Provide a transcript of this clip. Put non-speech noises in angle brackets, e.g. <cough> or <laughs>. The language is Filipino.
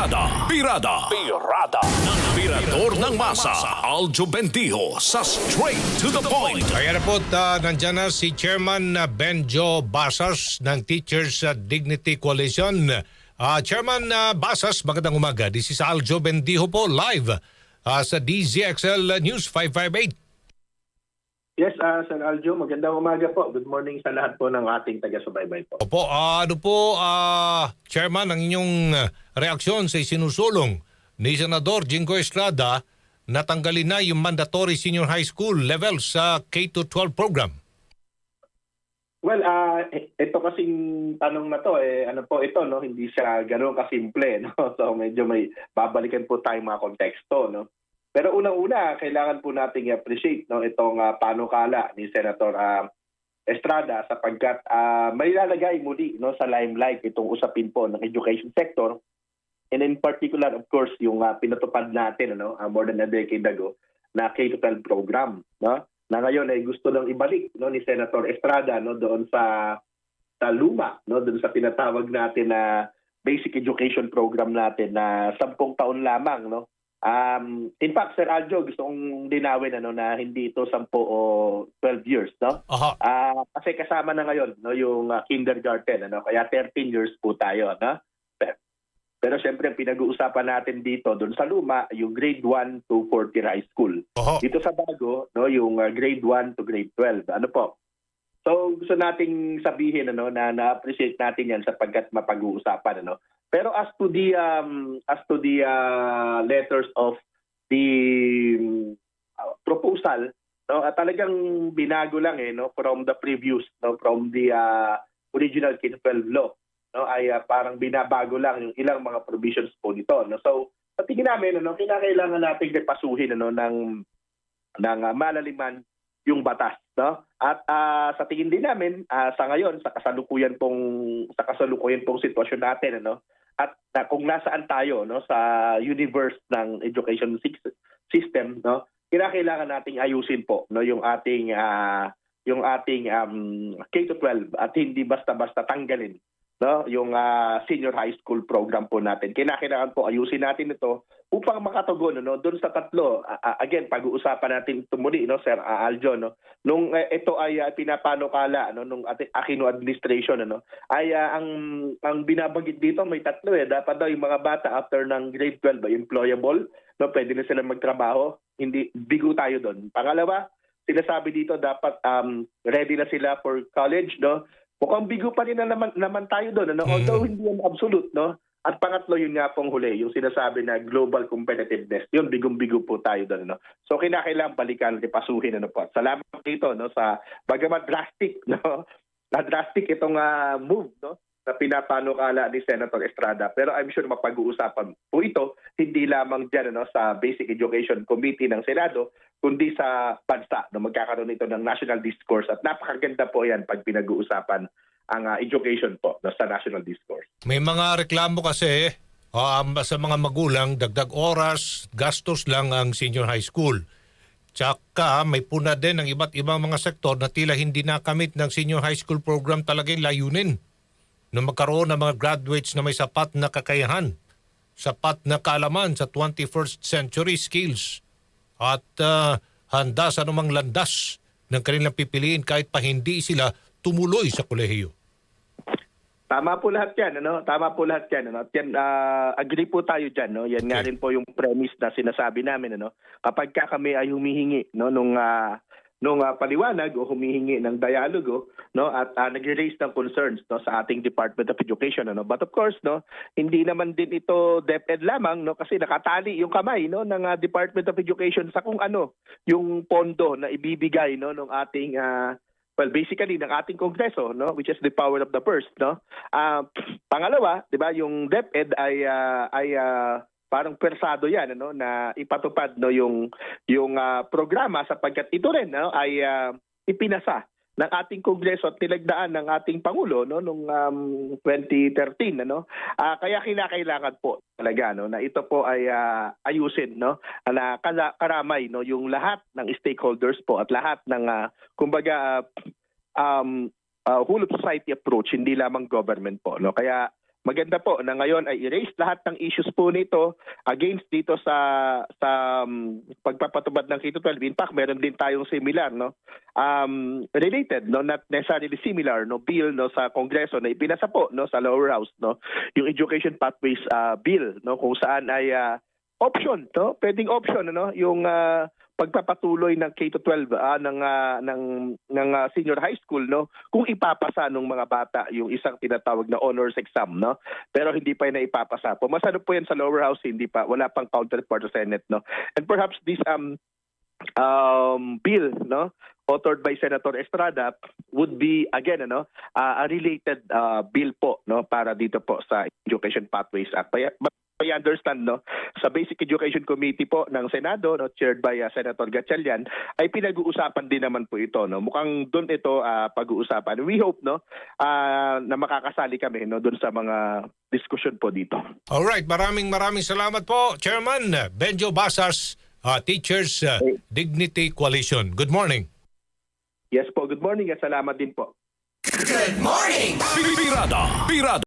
Birada, birada, birada ng birador ng masa, Aljo Bendijo sa Straight to the Point. Kaya na po, uh, nandyan na si Chairman uh, Benjo Basas ng Teachers uh, Dignity Coalition. Uh, Chairman uh, Basas, magandang umaga. This is Aljo Bendijo po live uh, sa DZXL News 558. Yes, uh, Sir Aljo, magandang umaga po. Good morning sa lahat po ng ating taga-subaybay po. Opo, ah, ano po, ah, Chairman, ang inyong reaksyon sa isinusulong ni Senador Jingo Estrada na tanggalin na yung mandatory senior high school level sa K-12 program? Well, uh, ito kasing tanong na to, eh, ano po ito, no? hindi siya ganoon kasimple. <laughs> No? So medyo may babalikan po tayong mga konteksto. No? Pero unang-una, kailangan po nating i-appreciate no, itong uh, panukala ni Senator uh, Estrada sapagkat uh, may lalagay muli no, sa limelight itong usapin po ng education sector. And in particular, of course, yung uh, pinatupad natin ano, uh, more than a decade ago na K-12 program. No? Na ngayon ay gusto nang ibalik no, ni Senator Estrada no, doon sa sa luma, no, doon sa tinatawag natin na basic education program natin na sampung taon lamang no, Um, in fact, Sir Aljo, gusto kong linawin ano, na hindi ito 10 o 12 years. No? Aha. Uh, kasi kasama na ngayon no, yung uh, kindergarten. Ano? Kaya 13 years po tayo. No? Pero, pero syempre, ang pinag-uusapan natin dito, doon sa luma, yung grade 1 to 4 year high school. Oho. Dito sa bago, no, yung uh, grade 1 to grade 12. Ano po? So gusto nating sabihin ano na na-appreciate natin 'yan sapagkat mapag-uusapan ano. Pero as to the um, as to the uh, letters of the uh, proposal, no, at talagang binago lang eh no from the previous no from the uh, original K-12 law no ay uh, parang binabago lang yung ilang mga provisions po nito no. So sa tingin namin ano kinakailangan nating repasuhin ano ng ng uh, malaliman yung batas no at uh, sa tingin din namin uh, sa ngayon sa kasalukuyan pong sa kasalukuyan pong sitwasyon natin ano at uh, kung nasaan tayo no sa universe ng education system no kinakailangan nating ayusin po no yung ating uh, yung ating um, K-12 at hindi basta-basta tanggalin no yung uh, senior high school program po natin. Kinakailangan po ayusin natin ito upang makatugon no doon sa tatlo. Uh, again pag-uusapan natin tumuli no Sir uh, Aljo no. Nung uh, ito ay uh, pinapanukala no nung Aquino administration no ay uh, ang ang binabanggit dito may tatlo eh. Dapat daw yung mga bata after ng grade 12 ay employable no pwede na sila magtrabaho. Hindi bigo tayo doon pangalawa sinasabi dito dapat um, ready na sila for college no mukhang bigo pa rin na naman, naman tayo doon ano? although hindi yan absolute no at pangatlo yun nga pong huli, yung sinasabi na global competitiveness. Yun, bigong-bigo po tayo doon. No? So kinakailangan balikan, repasuhin. Ano po. Salamat dito no, sa bagamat drastic, <laughs> no? na drastic itong uh, move no? Na pinapanukala ni Senator Estrada. Pero I'm sure mapag-uusapan po ito, hindi lamang dyan no, sa Basic Education Committee ng Senado, kundi sa bansa. No, magkakaroon ito ng national discourse. At napakaganda po yan pag pinag-uusapan ang uh, education po no, sa national discourse. May mga reklamo kasi um, sa mga magulang, dagdag oras, gastos lang ang senior high school. Tsaka may puna din ng iba't ibang mga sektor na tila hindi nakamit ng senior high school program talaga yung layunin na magkaroon ng mga graduates na may sapat na kakayahan, sapat na kaalaman sa 21st century skills at uh, handa sa anumang landas ng kanilang pipiliin kahit pa hindi sila tumuloy sa kolehiyo. Tama po lahat 'yan, ano? Tama po lahat 'yan, ano? At yan, uh, agree po tayo diyan, no? Yan okay. nga rin po yung premise na sinasabi namin, ano? Kapag ka kami ay humihingi, no, nung uh, nung uh, paliwanag o humihingi ng dialogo, no, at uh, nagre-raise ng concerns, no, sa ating Department of Education, ano? But of course, no, hindi naman din ito DepEd lamang, no, kasi nakatali yung kamay, no, ng uh, Department of Education sa kung ano yung pondo na ibibigay, no, ng ating uh, well basically ng ating kongreso no which is the power of the purse no uh, pangalawa 'di ba yung DepEd ay uh, ay uh, parang persado 'yan ano na ipatupad no yung yung uh, programa sapagkat ito rin no ay uh, ipinasa ng ating kongreso at nilagdaan ng ating pangulo no nung um, 2013 ano. Uh, kaya kinakailangan po talaga no na ito po ay uh, ayusin no na karamay no yung lahat ng stakeholders po at lahat ng uh, kumbaga uh, um uh, whole society approach hindi lamang government po no. Kaya maganda po na ngayon ay erase lahat ng issues po nito against dito sa sa um, pagpapatubad ng K-12. In fact, meron din tayong similar no? Um, related no? Not necessarily similar no? Bill no? Sa Kongreso na ipinasa po no? Sa lower house no? Yung education pathways uh, bill no? Kung saan ay uh, option no? Pwedeng option ano? Yung uh, pagpapatuloy ng K-12 ah, ng ah, ng ng ah, senior high school no? Kung ipapasa ng mga bata yung isang tinatawag na honors exam no? Pero hindi pa na ipapasa pumasa na po yan sa lower house hindi pa. Wala pang counterpart sa Senate no? And perhaps this um um bill no? Authored by Senator Estrada would be again ano ah, a related ah, bill po no? Para dito po sa Education Pathways. Act. Kaya I understand no sa Basic Education Committee po ng Senado no chaired by ah, Senator Gatchalian ay pinag-uusapan din naman po ito no. Mukhang doon ito ah, pag-uusapan. We hope no ah, na makakasali kami no doon sa mga discussion po dito. Alright, maraming maraming salamat po, Chairman Benjo Basas, uh, Teachers uh, Dignity Coalition. Good morning. Yes po, good morning at salamat din po. Pirada, pirada.